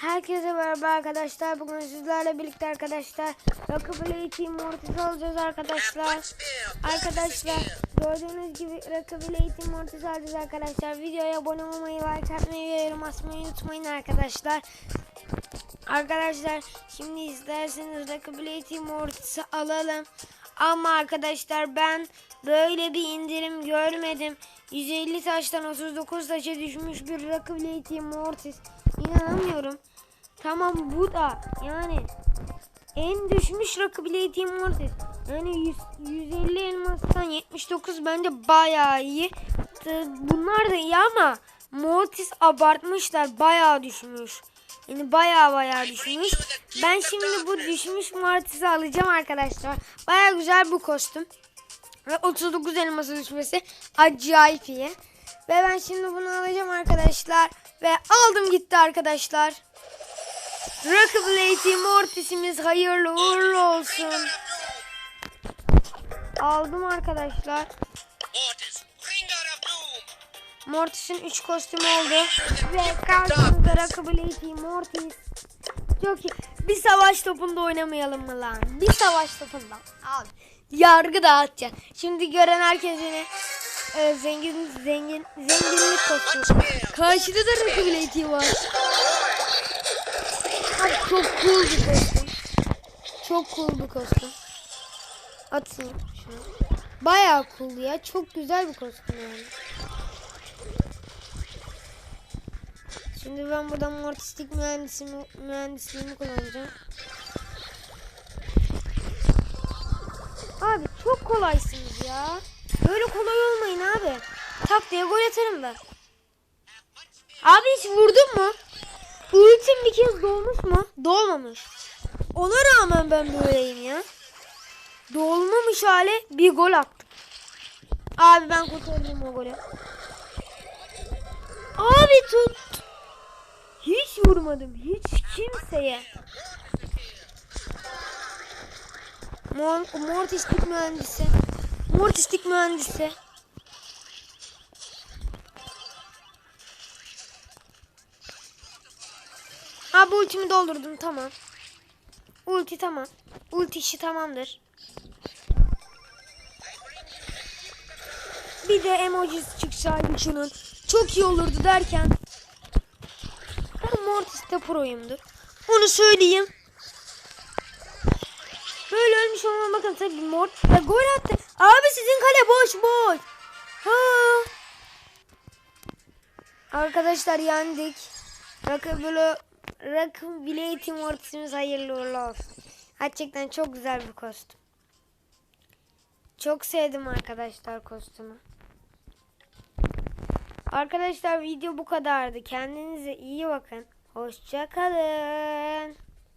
Herkese merhaba arkadaşlar. Bugün sizlerle birlikte arkadaşlar Rockabilly Team Mortis alacağız arkadaşlar. Arkadaşlar gördüğünüz gibi Rockabilly Team Mortis alacağız arkadaşlar. Videoya abone olmayı, like atmayı ve yorum atmayı unutmayın arkadaşlar. Arkadaşlar şimdi isterseniz Rockabilly Team Mortis'i alalım. Ama arkadaşlar ben böyle bir indirim görmedim. 150 taştan 39 taşa düşmüş bir Rockabilly Team Mortis. İnanamıyorum. Tamam bu da yani en düşmüş Rockabilly Team Mortis. Yani 100, 150 elmastan 79 bence bayağı iyi. Bunlar da iyi ama Mortis abartmışlar. Bayağı düşmüş. Yani bayağı bayağı düşmüş. Ben şimdi bu düşmüş Mortis'i alacağım arkadaşlar. Bayağı güzel bu kostüm. Ve 39 elması düşmesi acayip iyi. Ve ben şimdi bunu alacağım arkadaşlar. Ve aldım gitti arkadaşlar. Rockabilly Team Mortis'imiz hayırlı uğurlu olsun. Aldım arkadaşlar. Mortis'in 3 kostümü oldu. Ve karşımızda Rockabilly Team Mortis. Çok iyi. Bir savaş topunda oynamayalım mı lan? Bir savaş topunda. Abi. Yargı dağıtacağız. Şimdi gören herkes yine e, zengin zengin zenginlik kostümü. Karşıda da Rockabilly Team var. Abi çok cool bir kostüm. Çok cool bir kostüm. Atayım şunu. Bayağı cool ya. Çok güzel bir kostüm yani. Şimdi ben buradan mortistik mühendisimi, mühendisliğimi kullanacağım. Abi çok kolaysınız ya. Böyle kolay olmayın abi. Tak diye gol atarım ben. Abi hiç vurdun mu? Ultim bir kez dolmuş mu? Dolmamış. Ona rağmen ben böyleyim ya. Dolmamış hale bir gol attım. Abi ben kurtardım o golü. Abi tut. Hiç vurmadım. Hiç kimseye. Mor mortistik mühendisi. Mortistik mühendisi. Abi ultimi doldurdum tamam. Ulti tamam. Ulti işi tamamdır. Bir de emojisi çıksaydı şunun. Çok iyi olurdu derken. Ben Mortis'te proyumdur. Onu söyleyeyim. Böyle ölmüş olmama bakın tabii Mort ya gol attı. Abi sizin kale boş boş. Ha. Arkadaşlar yendik. Rakı böyle Rakı bile Team Mortis'imiz hayırlı olsun. Gerçekten çok güzel bir kostüm. Çok sevdim arkadaşlar kostümü. Arkadaşlar video bu kadardı. Kendinize iyi bakın. Hoşça kalın.